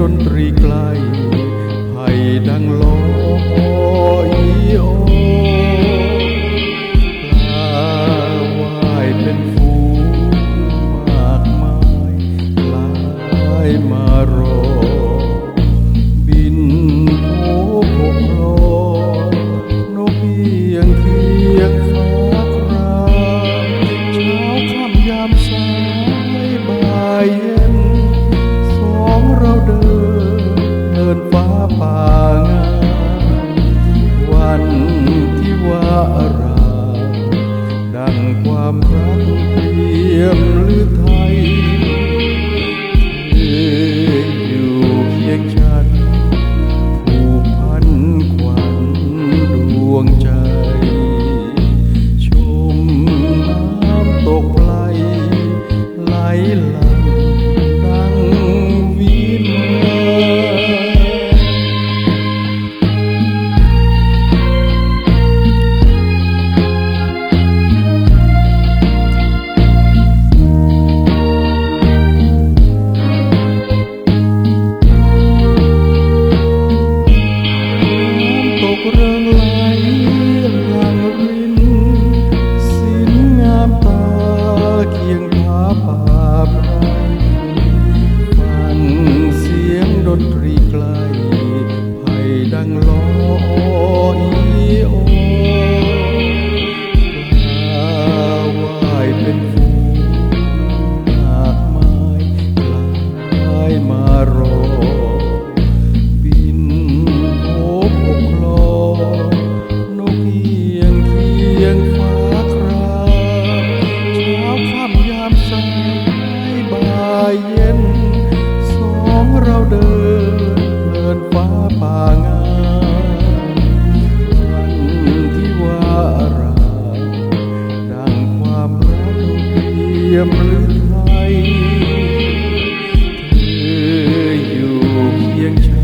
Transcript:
ดนตรีไกลไผ่ดังลอ มารอบินโผพกลอนกเอียงเคียงฟ้าครามเช้าค่ำยามสายบ่ายเย็น สองเราเดินเดินฟ้าป่า นตรีไกลไผ่ดังลอยโอปลาว่ายเป็นฝูงมากมายคลายมารอ บินโผพกลอนกเอียงเคียงฟ้าครามเช้าค่ำยามสายบ่ายเย็นสองเราเดิน ป่างามวันที่ว่าเรา ดังความรักเรียมหรือไทยเธออยู่เพียงฉัน